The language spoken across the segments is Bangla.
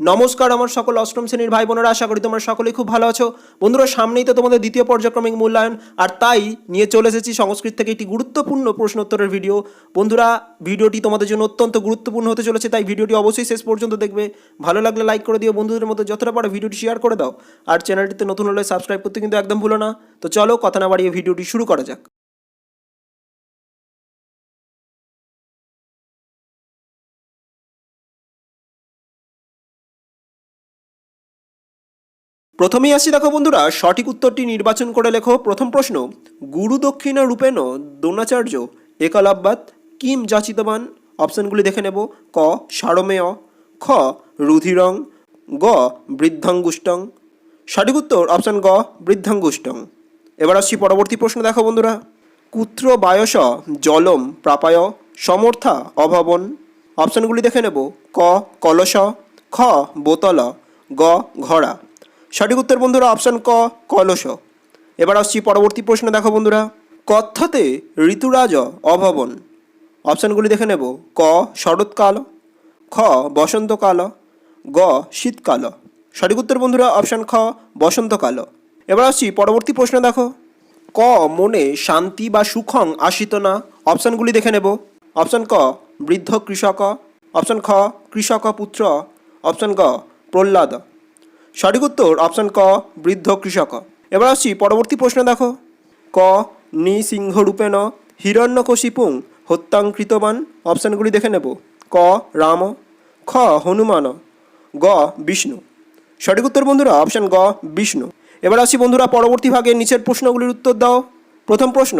নমস্কার আমার সকল অষ্টম শ্রেণির ভাই বোনেরা, আশা করি তোমরা সকলেই খুব ভালো আছো। বন্ধুরা, সামনেই তো তোমাদের দ্বিতীয় পর্যায়ক্রমিক মূল্যায়ন, আর তাই নিয়ে চলে এসেছি সংস্কৃত থেকে একটি গুরুত্বপূর্ণ প্রশ্নোত্তরের ভিডিও। বন্ধুরা, ভিডিওটি তোমাদের জন্য অত্যন্ত গুরুত্বপূর্ণ হতে চলেছে, তাই ভিডিওটি অবশ্যই শেষ পর্যন্ত দেখবে। ভালো লাগলে লাইক করে দিও, বন্ধুদের মধ্যে যতটা পারো ভিডিওটি শেয়ার করে দাও। আর চ্যানেলটিতে নতুন হলে সাবস্ক্রাইব করতে কিন্তু একদম ভুলো না। তো চলো, কথা না বাড়িয়ে ভিডিওটি শুরু করা যাক। প্রথমেই আসি দেখো বন্ধুরা, সঠিক উত্তরটি নির্বাচন করে লেখো। প্রথম প্রশ্ন গুরু দক্ষিণা রূপেণ দ্রোণাচার্য একলাব্বাত কিম যাচিতবান? অপশনগুলি দেখে নেব। ক, সারমেয়, খ, রুধিরং, গ, বৃদ্ধাঙ্গুষ্টং। সঠিক উত্তর, অপশন গ, বৃদ্ধাঙ্গুষ্টং। এবার আসছি পরবর্তী প্রশ্ন দেখো বন্ধুরা। কুত্র বায়স, জলম প্রাপায়, সমর্থা অভাবন। অপশনগুলি দেখে নেব। ক, কলস, খ, বোতল, গ, ঘোড়া। সঠিক উত্তর বন্ধুরা অপশন ক, কলস। এবার আসছি পরবর্তী প্রশ্ন, দেখো বন্ধুরা। কথ্যতে ঋতুরাজ অভবন। অপশানগুলি দেখে নেব। ক, শরৎকাল। খ, বসন্তকাল। গ, শীতকাল। সঠিক উত্তর বন্ধুরা অপশান খ, বসন্তকাল। এবার আসছি পরবর্তী প্রশ্ন, দেখো। ক, মনে শান্তি বা সুখং আসিত না? অপশানগুলি দেখে নেব। অপশন ক, বৃদ্ধ কৃষক। অপশন খ, কৃষক পুত্র। অপশন গ, প্রহ্লাদ। সঠিক উত্তর অপশন ক, বৃদ্ধ কৃষক। এবার আসছি পরবর্তী প্রশ্ন দেখো। ক, নৃসিংহরূপেণ, হিরণ্যকশিপুং হত্যাং কৃতবান অপশনগুলি দেখে নেব। ক, রাম। খ, হনুমান। গ, বিষ্ণু। সঠিক উত্তর বন্ধুরা, অপশন গ, বিষ্ণু। এবার আসি বন্ধুরা, পরবর্তী ভাগে নিচের প্রশ্নগুলির উত্তর দাও। প্রথম প্রশ্ন,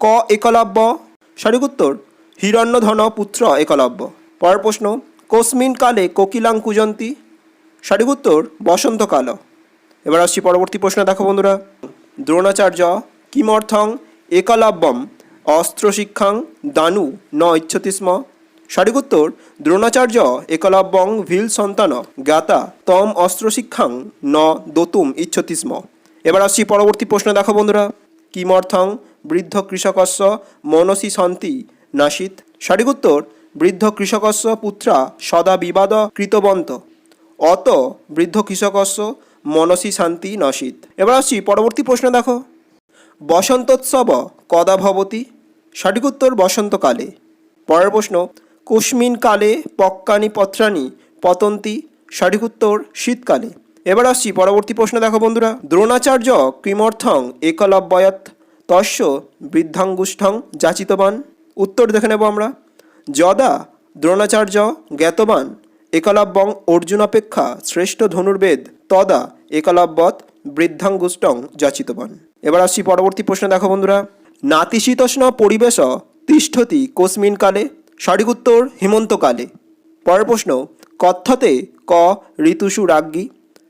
ক, একলব্য? সঠিক উত্তর হিরণ্যধন পুত্র একলব্য। পরের প্রশ্ন কোস্মিন কালে কোকিলাং কুজন্তী? সঠিক উত্তর, বসন্তকাল। এবার আসছি পরবর্তী প্রশ্ন। দেখো বন্ধুরা, দ্রোণাচার্য কিমর্থং একলব্যম অস্ত্রশিক্ষাং দানু ন ইচ্ছতি স্ম সঠিক উত্তর, দ্রোণাচার্য একলাব্যং ভিল সন্তান জ্ঞাতা তম অস্ত্র শিক্ষাং ন দতুম ইচ্ছতি স্ম এবার আসছি পরবর্তী প্রশ্ন। দেখো বন্ধুরা, কিমর্থং বৃদ্ধ কৃষকস্য মনসি সন্তি নাসিত সঠিক উত্তর, বৃদ্ধ কৃষকস্য পুত্রা সদা বিবাদ কৃতবন্ত অত বৃদ্ধ কৃষকস্য মনসী শান্তি নসিত। এবার আসছি পরবর্তী প্রশ্ন দেখো। বসন্তোৎসব কদা ভবতি সঠিক উত্তর বসন্তকালে। পরের প্রশ্ন, কুস্মিন কালে পক্কানি পত্রানি পতন্তি? সঠিক উত্তর শীতকালে। এবার আসছি পরবর্তী প্রশ্ন দেখো বন্ধুরা। দ্রোণাচার্য কিমর্থং একলব্যয়ত তস্য বৃদ্ধাঙ্গুষ্ঠং যাচিতবান। উত্তর দেখে নেব আমরা। যদা দ্রোণাচার্য জ্ঞাতবান একলব্যং অর্জুন অপেক্ষা শ্রেষ্ঠ ধনুর্বেদ তদা একলব্যত বৃদ্ধাঙ্গুষ্টং যাচিতবান। এবার আসছি পরবর্তী প্রশ্ন দেখো বন্ধুরা। নাতিশীতোষ্ণ পরিবেশ তিষ্ঠতি কোস্মিন কালে? সঠিক উত্তর হেমন্তকালে পরের প্রশ্ন, কথ্যতে ক ঋতুষু রাজ্ঞী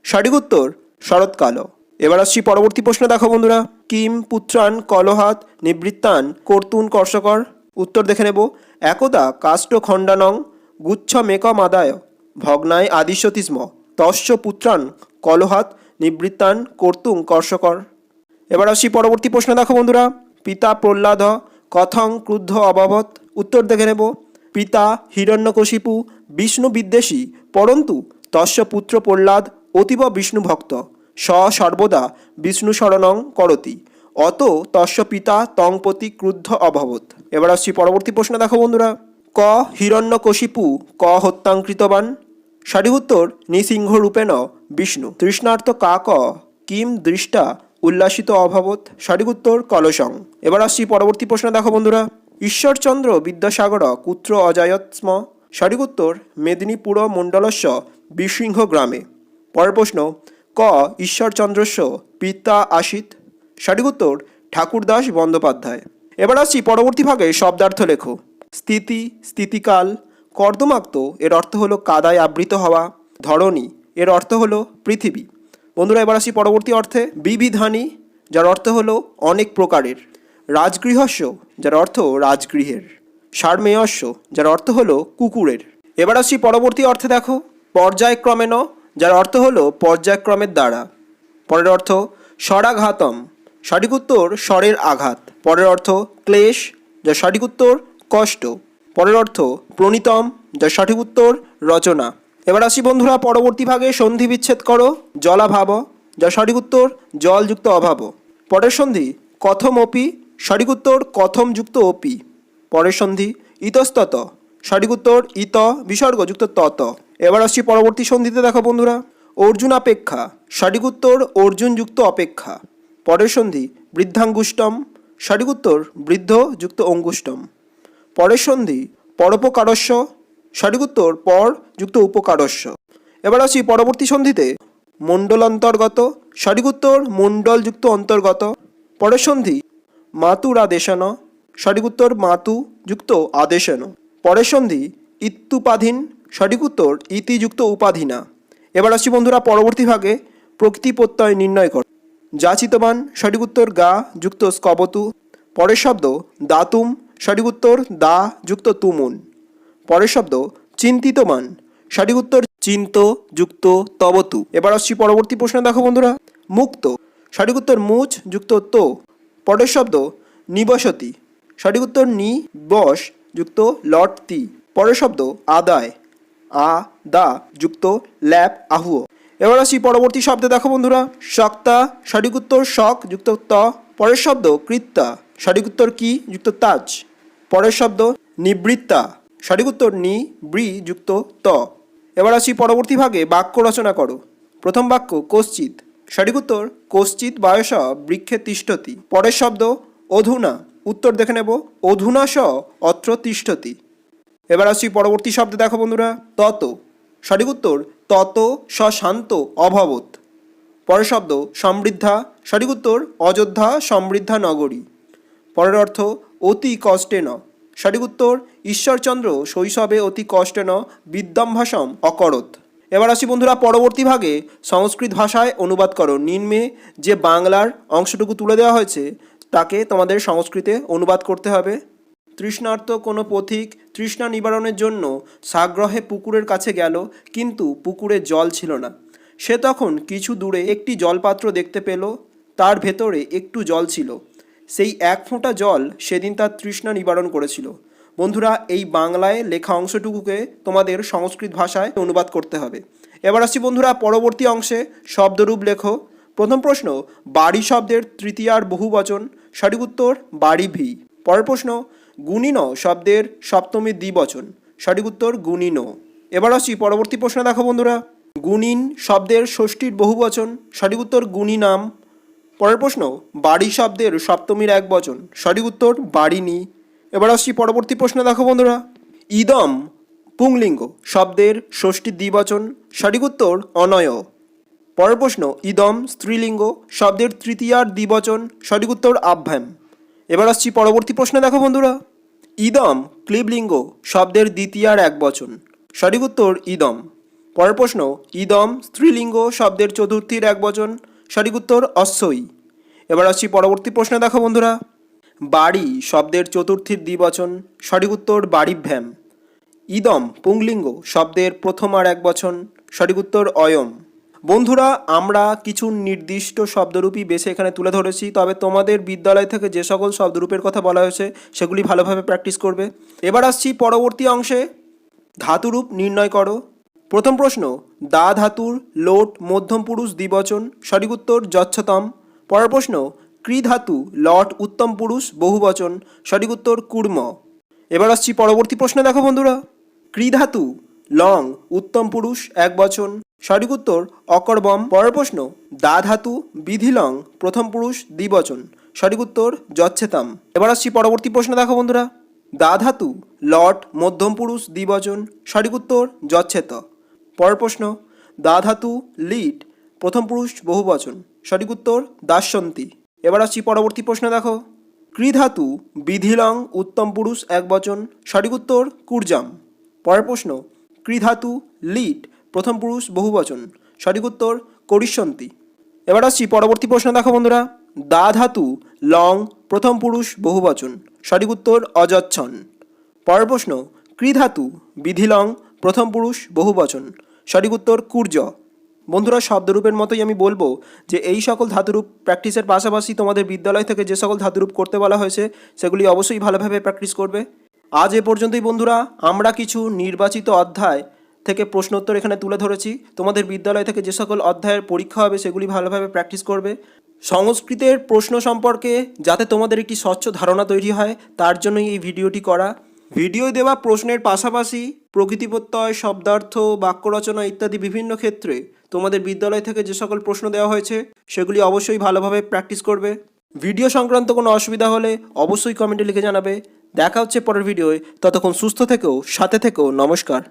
সঠিক উত্তর, শরৎকাল। এবার আসছি পরবর্তী প্রশ্ন দেখো বন্ধুরা। কিম, পুত্রান, কলহাত, নিবৃত্তান, কর্তুন, কর্ষকর? উত্তর দেখে নেব। একদা কাষ্ঠ খণ্ডানং গুচ্ছ মেকমাদায় ভগ্নায় আদিশ্যতি স্ম তস্য পুত্রান কলহাত নিবৃত্তান কর্তুং কর্ষকর। এবার আসি পরবর্তী প্রশ্ন। দেখো বন্ধুরা, পিতা প্রহ্লাদ কথং ক্রুদ্ধ অবাবত উত্তর দেখে নেব। পিতা হিরণ্যকশিপু বিষ্ণু বিদ্বেষী, পরন্তু তস্য পুত্র প্রহ্লাদ অতীব বিষ্ণু ভক্ত। স সর্বদা বিষ্ণু শরণং করতি। অত তস্য পিতা তংপতি ক্রুদ্ধ অভবত এবার আসছি পরবর্তী প্রশ্ন। দেখো বন্ধুরা ক হিরণ্যকশিপু, ক হত্যাঙ্কৃতবান। সঠিক উত্তর নৃসিংহ রূপেণ বিষ্ণু তৃষ্ণার্থ কাক কিম দৃষ্টা, উল্লাসিত অভাবত। সঠিক উত্তর কলসং। এবার আসছি পরবর্তী প্রশ্ন। দেখো বন্ধুরা, ঈশ্বরচন্দ্র বিদ্যাসাগর, কুত্র অজায়ত স্ম সঠিক উত্তর মেদিনীপুর মণ্ডলস্য বিশৃঙ্খ গ্রামে। পরের প্রশ্ন, ক ঈশ্বরচন্দ্রস্য পিতা আশিত। সঠিক উত্তর ঠাকুরদাস বন্দ্যোপাধ্যায়। এবার আসছি পরবর্তী ভাগে শব্দার্থ লেখো। স্থিতি, স্থিতিকাল, কর্দমাক্ত, এর অর্থ হলো কাদায় আবৃত হওয়া, ধরণী, এর অর্থ হলো পৃথিবী। বন্ধুরা, এবার আসি পরবর্তী অর্থে, বিবিধানী, যার অর্থ হলো অনেক প্রকারের। রাজগৃহস্য, যার অর্থ রাজগৃহের। সারমেয়স্য, যার অর্থ হলো কুকুরের। এবার আসি পরবর্তী অর্থে দেখো পর্যায়ক্রমেণ যার অর্থ হলো পর্যায়ক্রমের দ্বারা। পরের অর্থ স্বরাঘাতম সঠিক উত্তর স্বরের আঘাত। পরের অর্থ, ক্লেশ, যার সঠিক উত্তর কষ্ট। পরের অর্থ, প্রণীতম যার সঠিক উত্তর, রচনা। এবার আসি বন্ধুরা, পরবর্তী ভাগে সন্ধি বিচ্ছেদ করো জলাভাব যা সঠিক উত্তর জলযুক্ত অভাব। পরের সন্ধি কথমপি সঠিক উত্তর, কথম যুক্ত অপি। পরের সন্ধি, ইতস্তত, সঠিক উত্তর, ইত বিসর্গযুক্ত তত। এবার আসছি পরবর্তী সন্ধিতে, দেখো বন্ধুরা, অর্জুন অপেক্ষা, সঠিক উত্তর, অর্জুন যুক্ত অপেক্ষা। পরের সন্ধি, বৃদ্ধাঙ্গুষ্টম, সঠিক উত্তর, বৃদ্ধ যুক্ত অঙ্গুষ্টম। পরের সন্ধি, পরোপকারস্য, সঠিক উত্তর, পর যুক্ত উপকারস্য। এবার আসি পরবর্তী সন্ধিতে। মণ্ডল অন্তর্গত সঠিক উত্তর, মণ্ডল যুক্ত অন্তর্গত। পরের সন্ধি, মাতুরাদেশন, সঠিক উত্তর, মাতু যুক্ত আদেশন। পরের সন্ধি ইত্যুপাধীন সঠিক উত্তর ইতিযুক্ত উপাধীনা। এবার আসি বন্ধুরা পরবর্তী ভাগে প্রকৃতি প্রত্যয় নির্ণয় কর। যাচিতবান, সঠিক উত্তর গা যুক্ত স্কবতু। পরের শব্দ, দাতুম সঠিক উত্তর দা যুক্ত তুমুন। পরের শব্দ, চিন্তিত মান। সঠিক উত্তর, চিন্ত যুক্ত তবতু। এবার আসছি পরবর্তী প্রশ্ন দেখো বন্ধুরা। মুক্ত। সঠিক উত্তর মুচ যুক্ত তো। পরের শব্দ, নিবসতি। সঠিক উত্তর নি, বস যুক্ত লট তি পরের শব্দ, আদায়। আ, দা যুক্ত ল্যাপ আহুয়। এবার আসি পরবর্তী শব্দে দেখো বন্ধুরা। শক্তা, সঠিক উত্তর শক যুক্ত ত। পরের শব্দ, কৃত্তা। সঠিক উত্তর কি? যুক্ত তাজ। পরের শব্দ, নিবৃত্তা। সঠিক উত্তর নি ব্রি যুক্ত ত। এবার আসি পরবর্তী ভাগে, বাক্য রচনা করো। প্রথম বাক্য, কশ্চিত। সঠিক উত্তর, কশ্চিত বয়স, বৃক্ষে তিষ্ঠতি। পরের শব্দ, অধুনা। উত্তর দেখে নেব, অধুনা স, অত্র তিষ্ঠতি। এবার আসি পরবর্তী শব্দ, দেখো বন্ধুরা, তত। সঠিক উত্তর, তত স শান্ত অভবত। পরের শব্দ, সমৃদ্ধা। সঠিক উত্তর, অযোধ্যা সমৃদ্ধা নগরী পরের অর্থ, অতি কষ্টে ন। সঠিক উত্তর, ঈশ্বরচন্দ্র শৈশবে অতি কষ্টে ন, বিদ্যাম্ভাসম অকরত এবার আসি বন্ধুরা পরবর্তী ভাগে, সংস্কৃত ভাষায় অনুবাদ করো। নিম্নে যে বাংলার অংশটুকু তুলে দেওয়া হয়েছে, তাকে তোমাদের সংস্কৃতে অনুবাদ করতে হবে। তৃষ্ণার্ত কোনো পথিক তৃষ্ণা নিবারণের জন্য সাগ্রহে পুকুরের কাছে গেল, কিন্তু পুকুরে জল ছিল না। সে তখন কিছু দূরে একটি জলপাত্র দেখতে পেল, তার ভেতরে একটু জল ছিল। সেই এক ফোঁটা জল সেদিন তার তৃষ্ণা নিবারণ করেছিল। বন্ধুরা, এই বাংলায় লেখা অংশটুকুকে তোমাদের সংস্কৃত ভাষায় অনুবাদ করতে হবে। এবার আসছি বন্ধুরা পরবর্তী অংশে, শব্দরূপ লেখো। প্রথম প্রশ্ন, বাড়ি শব্দের তৃতীয়ার বহুবচন সঠিক উত্তর, বাড়ি ভি। পরের প্রশ্ন গুণিন শব্দের সপ্তমী দ্বিবচন। সঠিক উত্তর গুণিন এবার আসছি পরবর্তী প্রশ্ন দেখো বন্ধুরা। গুণিন শব্দের ষষ্ঠীর বহুবচন সঠিক উত্তর, গুণী নাম। পরের প্রশ্ন, বাড়ি শব্দের সপ্তমীর এক বচন, সঠিক উত্তর বাড়িনি এবার আসছি পরবর্তী প্রশ্ন, দেখো বন্ধুরা। ইদম, পুংলিঙ্গ, শব্দের ষষ্ঠীর দ্বিবচন, সঠিক উত্তর, অনয়। পরের প্রশ্ন, ইদম, স্ত্রীলিঙ্গ, শব্দের তৃতীয়ার দ্বিবচন, সঠিক উত্তর, আভ্যাম। এবার আসছি পরবর্তী প্রশ্ন, দেখো বন্ধুরা। ইদম, ক্লিবলিঙ্গ, শব্দের দ্বিতীয়ার এক বচন, সঠিক উত্তর, ইদম। পরের প্রশ্ন, ইদম, স্ত্রীলিঙ্গ, শব্দের চতুর্থীর এক বচন সঠিক উত্তর অশ্বই। এবার আসছি পরবর্তী প্রশ্ন দেখো বন্ধুরা। বাড়ি শব্দের চতুর্থীর দ্বিবচন, সঠিক উত্তর বাড়িভ্যাম। ইদম, পুংলিঙ্গ, শব্দের প্রথম আর এক বচন, সঠিক উত্তর অয়ম। বন্ধুরা, আমরা কিছু নির্দিষ্ট শব্দরূপই বেছে এখানে তুলে ধরেছি, তবে তোমাদের বিদ্যালয় থেকে যে সকল শব্দরূপের কথা বলা হয়েছে, সেগুলি ভালোভাবে প্র্যাকটিস করবে। এবার আসছি পরবর্তী অংশে। ধাতুরূপ নির্ণয় করো। প্রথম প্রশ্ন, দা ধাতুর লোট মধ্যম পুরুষ দ্বিবচন, সঠিক উত্তর যচ্ছতম। পরের প্রশ্ন ক্রি ধাতু লট উত্তম পুরুষ বহুবচন, সঠিক উত্তর কুর্ম। এবার আসছি পরবর্তী প্রশ্ন দেখো বন্ধুরা। ক্রি ধাতু লং উত্তম পুরুষ এক বচন, সঠিক উত্তর অকর্বম। পরের প্রশ্ন, দা ধাতু বিধি লং প্রথম পুরুষ দ্বিবচন, সঠিক উত্তর যচ্ছেতাম। এবার আসছি পরবর্তী প্রশ্ন দেখো বন্ধুরা। দা ধাতু লট মধ্যম পুরুষ দ্বিবচন, সঠিক উত্তর যচ্ছেত। পরের প্রশ্ন দা ধাতু লিট, প্রথম পুরুষ বহুবচন। সঠিক উত্তর দাস্যন্তী এবার আসছি পরবর্তী প্রশ্ন দেখো। ক্রিধাতু বিধিলং উত্তম পুরুষ এক বচন সঠিক উত্তর, কুরজাম। পরের প্রশ্ন ক্রিধাতু লিট, প্রথম পুরুষ বহুবচন। সঠিক উত্তর, করিষ্যন্তী। এবার আসছি পরবর্তী প্রশ্ন দেখো বন্ধুরা। দা ধাতু লং, প্রথম পুরুষ বহুবচন। সঠিক উত্তর, অযচ্ছন। পরের প্রশ্ন ক্রিধাতু বিধিলং, প্রথম পুরুষ বহুবচন। সঠিক উত্তর কুর্য। বন্ধুরা, শব্দরূপের মতোই আমি বলব যে এই সকল ধাতুরূপ প্র্যাকটিসের পাশাপাশি তোমাদের বিদ্যালয় থেকে যে সকল ধাতুরূপ করতে বলা হয়েছে, সেগুলি অবশ্যই ভালোভাবে প্র্যাকটিস করবে। আজ এ পর্যন্তই বন্ধুরা, আমরা কিছু নির্বাচিত অধ্যায় থেকে প্রশ্নোত্তর এখানে তুলে ধরেছি। তোমাদের বিদ্যালয় থেকে যে সকল অধ্যায়ের পরীক্ষা হবে, সেগুলি ভালোভাবে প্র্যাকটিস করবে। সংস্কৃতের প্রশ্ন সম্পর্কে যাতে তোমাদের একটি স্বচ্ছ ধারণা তৈরি হয়, তার জন্যই এই ভিডিওটি করা। ভিডিও দেওয়া প্রশ্নের পাশাপাশি প্রকৃতি প্রত্যয় শব্দার্থ বাক্য রচনা ইত্যাদি বিভিন্ন ক্ষেত্রে তোমাদের বিদ্যালয় থেকে যে সকল প্রশ্ন দেওয়া হয়েছে, সেগুলি অবশ্যই ভালোভাবে প্র্যাকটিস করবে। ভিডিও সংক্রান্ত কোনো অসুবিধা হলে অবশ্যই কমেন্টে লিখে জানাবে। দেখা হচ্ছে পরের ভিডিওয়। ততক্ষণ সুস্থ থেকেও, সাথে থেকেও নমস্কার।